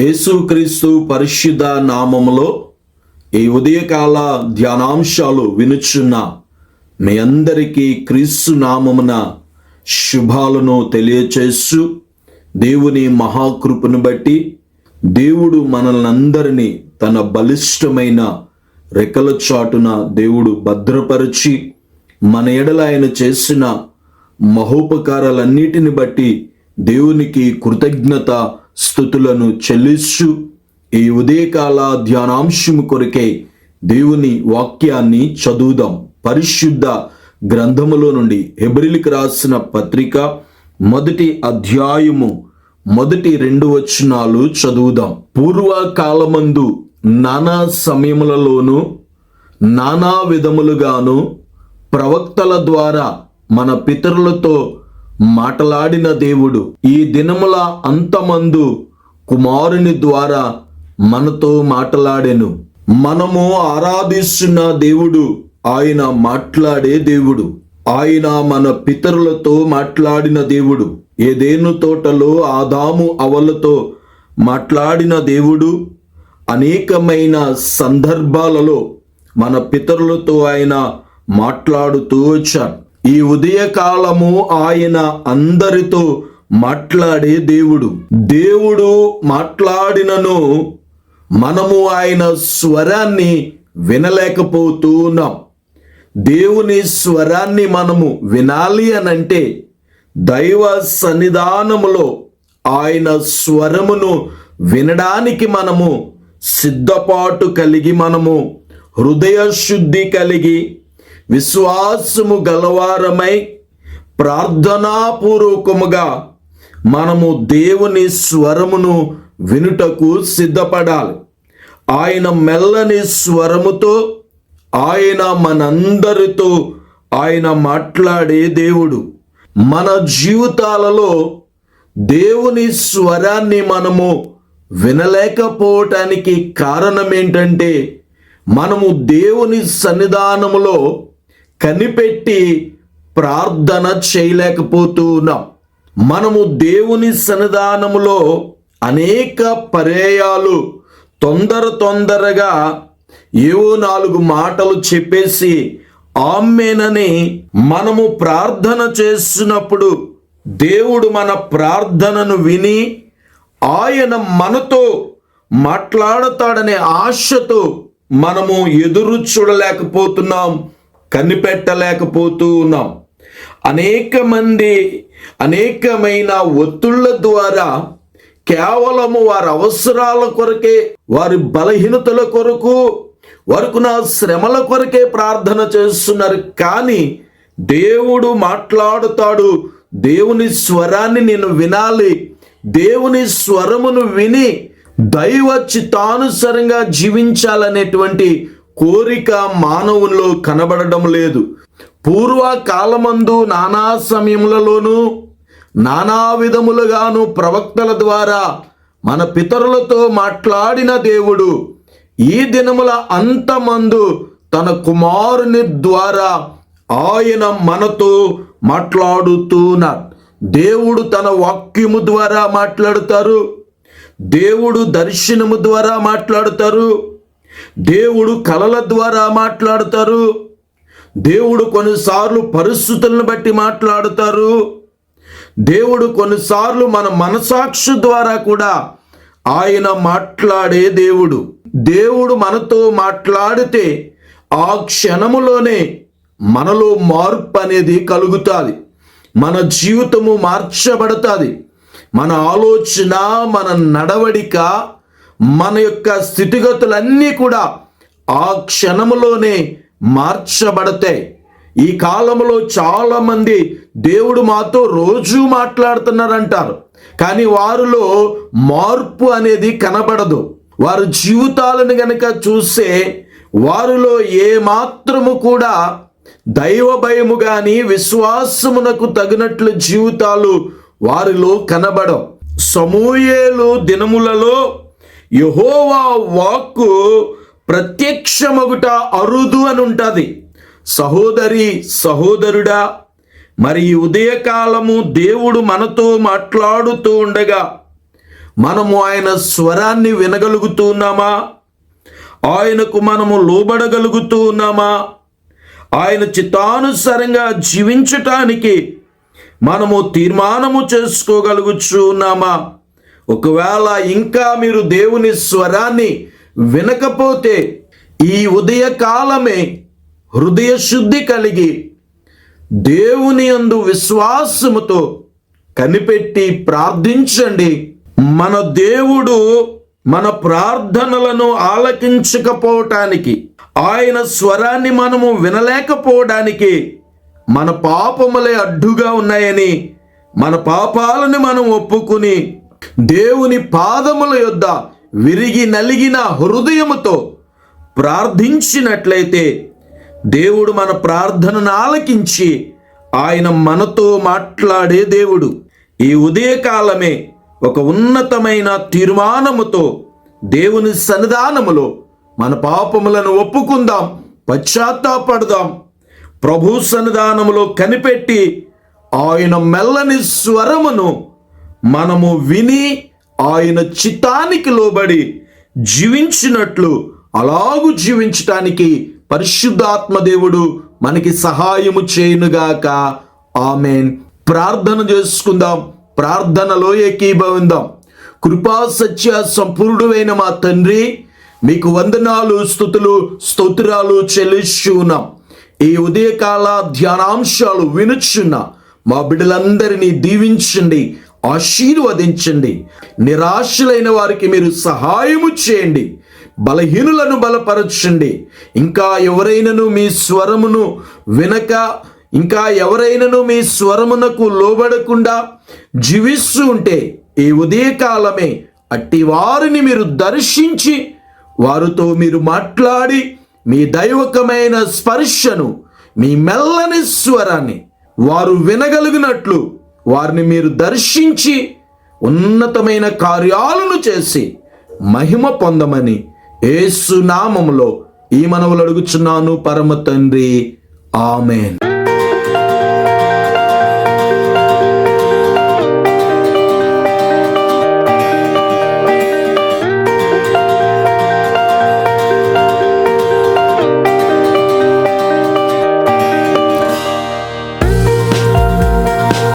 యేసుక్రీస్తు పరిశుద్ధ నామములో ఈ ఉదయకాల ధ్యానాంశాలు వినుచున్న మీ అందరికీ క్రీస్తు నామమున శుభాలను తెలియచేస్తూ దేవుని మహాకృపను బట్టి దేవుడు మనల్నందరినీ తన బలిష్టమైన రెక్కల చాటున దేవుడు భద్రపరిచి మన ఎడల ఆయన చేసిన మహోపకారాలన్నిటిని బట్టి దేవునికి కృతజ్ఞత స్థుతులను చెల్లిస్తూ ఈ ఉదయకాల ధ్యానాంశము కొరకే దేవుని వాక్యాన్ని చదువుదాం. పరిశుద్ధ గ్రంథములో నుండి హెబ్రిలికి రాసిన పత్రిక మొదటి అధ్యాయము మొదటి రెండు వచనాలు చదువుదాం. పూర్వకాలమందు నానా సమయములలోనూ నానా విధములుగాను ప్రవక్తల ద్వారా మన పితరులతో మాటలాడిన దేవుడు ఈ దినముల అంతమందు కుమారుని ద్వారా మనతో మాట్లాడెను. మనము ఆరాధిస్తున్న దేవుడు ఆయన మాట్లాడే దేవుడు. ఆయన మన పితరులతో మాట్లాడిన దేవుడు. ఏదేను తోటలో ఆదాము అవలతో మాట్లాడిన దేవుడు. అనేకమైన సందర్భాలలో మన పితరులతో ఆయన మాట్లాడుతూ వచ్చారు ఈ ఉదయకాలము ఆయన అందరితో మాట్లాడే దేవుడు. దేవుడు మాట్లాడినను మనము ఆయన స్వరాన్ని వినలేకపోతున్నాం. దేవుని స్వరాన్ని మనము వినాలి అనంటే దైవ సన్నిధానములో ఆయన స్వరమును వినడానికి మనము సిద్ధపాటు కలిగి మనము హృదయ శుద్ధి కలిగి విశ్వాసము గలవారమై ప్రార్థనాపూర్వకముగా మనము దేవుని స్వరమును వినుటకు సిద్ధపడాలి. ఆయన మెల్లని స్వరముతో ఆయన మనందరితో ఆయన మాట్లాడే దేవుడు. మన జీవితాలలో దేవుని స్వరాన్ని మనము వినలేకపోవటానికి కారణం ఏంటంటే మనము దేవుని సన్నిధానములో కనిపెట్టి ప్రార్థన చేయలేకపోతూ ఉన్నాం మనము దేవుని సన్నిధానములో అనేక పర్యాయాలు తొందర తొందరగా ఏవో నాలుగు మాటలు చెప్పేసి ఆమెనని మనము ప్రార్థన చేస్తున్నప్పుడు దేవుడు మన ప్రార్థనను విని ఆయన మనతో మాట్లాడతాడనే ఆశతో మనము ఎదురు చూడలేకపోతున్నాం. కనిపెట్టలేకపోతూ ఉన్నాం. అనేక మంది అనేకమైన ఒత్తుళ్ళ ద్వారా కేవలము వారి అవసరాల కొరకే వారి బలహీనతల కొరకు వరకు నా శ్రమల కొరకే ప్రార్థన చేస్తున్నారు. కానీ దేవుడు మాట్లాడుతాడు. దేవుని స్వరాన్ని నేను వినాలి. దేవుని స్వరమును విని దైవ చిత్తానుసరంగా జీవించాలనేటువంటి కోరిక మానవునిలో కనబడడం లేదు. పూర్వకాలమందు నానా సమయములలోనూ నానా విధములుగాను ప్రవక్తల ద్వారా మన పితరులతో మాట్లాడిన దేవుడు ఈ దినముల అంతమందు తన కుమారుని ద్వారా ఆయన మనతో మాట్లాడుతున్నారు దేవుడు తన వాక్యము ద్వారా మాట్లాడుతారు. దేవుడు దర్శనము ద్వారా మాట్లాడుతారు. దేవుడు కలల ద్వారా మాట్లాడతారు. దేవుడు కొన్నిసార్లు పరిస్థితులను బట్టి మాట్లాడుతారు. దేవుడు కొన్నిసార్లు మన మనసాక్షి ద్వారా కూడా ఆయన మాట్లాడే దేవుడు. దేవుడు మనతో మాట్లాడితే ఆ క్షణములోనే మనలో మార్పు అనేది కలుగుతుంది. మన జీవితము మార్చబడుతుంది. మన ఆలోచన మన నడవడిక మన యొక్క స్థితిగతులన్నీ కూడా ఆ క్షణములోనే మార్చబడతాయి. ఈ కాలంలో చాలా మంది దేవుడు మాతో రోజు మాట్లాడుతున్నారంటారు. కానీ వారిలో మార్పు అనేది కనబడదు. వారి జీవితాలను గనక చూస్తే వారిలో ఏమాత్రము కూడా దైవ భయము గాని విశ్వాసమునకు తగినట్లు జీవితాలు వారిలో కనబడం సమూయేలు దినములలో యహోవా వాక్కు ప్రత్యక్షమగుట అరుదు అని ఉంటుంది సహోదరి సహోదరుడా మరి ఉదయకాలము దేవుడు మనతో మాట్లాడుతూ ఉండగా మనము ఆయన స్వరాన్ని వినగలుగుతున్నామా ఆయనకు మనము లోబడగలుగుతూ ఉన్నామా? ఆయన చిత్తానుసారంగా జీవించటానికి మనము తీర్మానము చేసుకోగలుగుచున్నామా ఉన్నామా? ఒకవేళ ఇంకా మీరు దేవుని స్వరాన్ని వినకపోతే ఈ ఉదయ కాలమే హృదయ శుద్ధి కలిగి దేవుని అందు విశ్వాసముతో కనిపెట్టి ప్రార్థించండి. మన దేవుడు మన ప్రార్థనలను ఆలకించకపోవటానికి ఆయన స్వరాన్ని మనము వినలేకపోవడానికి మన పాపములే అడ్డుగా ఉన్నాయని మన పాపాలను మనం ఒప్పుకుని దేవుని పాదముల యొద్ద విరిగి నలిగిన హృదయముతో ప్రార్థించినట్లయితే దేవుడు మన ప్రార్థనను ఆలకించి ఆయన మనతో మాట్లాడే దేవుడు. ఈ ఉదయకాలమే ఒక ఉన్నతమైన తీర్మానముతో దేవుని సన్నిధానములో మన పాపములను ఒప్పుకుందాం పశ్చాత్తాపడదాం ప్రభు సన్నిధానములో కనిపెట్టి ఆయన మెల్లని స్వరమును మనము విని ఆయన చిత్తానికి లోబడి జీవించినట్లు అలాగు జీవించటానికి పరిశుద్ధాత్మ దేవుడు మనకి సహాయము చేయునుగాక. ఆమెన్. ప్రార్థన చేసుకుందాం. ప్రార్థనలో ఏకీభవిందాం కృపా సత్య సంపూర్ణుడైన మా తండ్రి మీకు వందనాలు స్థుతులు స్తోత్రాలు చెల్లిస్తున్నాం. ఈ ఉదయకాల ధ్యానాంశాలు వినుచున్న మా బిడ్డలందరినీ దీవించండి. ఆశీర్వదించండి. నిరాశలైన వారికి మీరు సహాయము చేయండి. బలహీనులను బలపరచండి. ఇంకా ఎవరైనను మీ స్వరమును వినక ఇంకా ఎవరైనను మీ స్వరమునకు లోబడకుండా జీవిస్తూ ఉంటే ఈ ఉదయకాలమే అట్టి వారిని మీరు దర్శించి వారితో మీరు మాట్లాడి మీ దైవకమైన స్పర్శను మీ మెల్లని స్వరాన్ని వారు వినగలిగినట్లు వారిని మీరు దర్శించి ఉన్నతమైన కార్యాలను చేసి మహిమ పొందమని ఏసునామములో ఈ మనవులు అడుగుచున్నాను పరమ తండ్రి. ఆమెన్.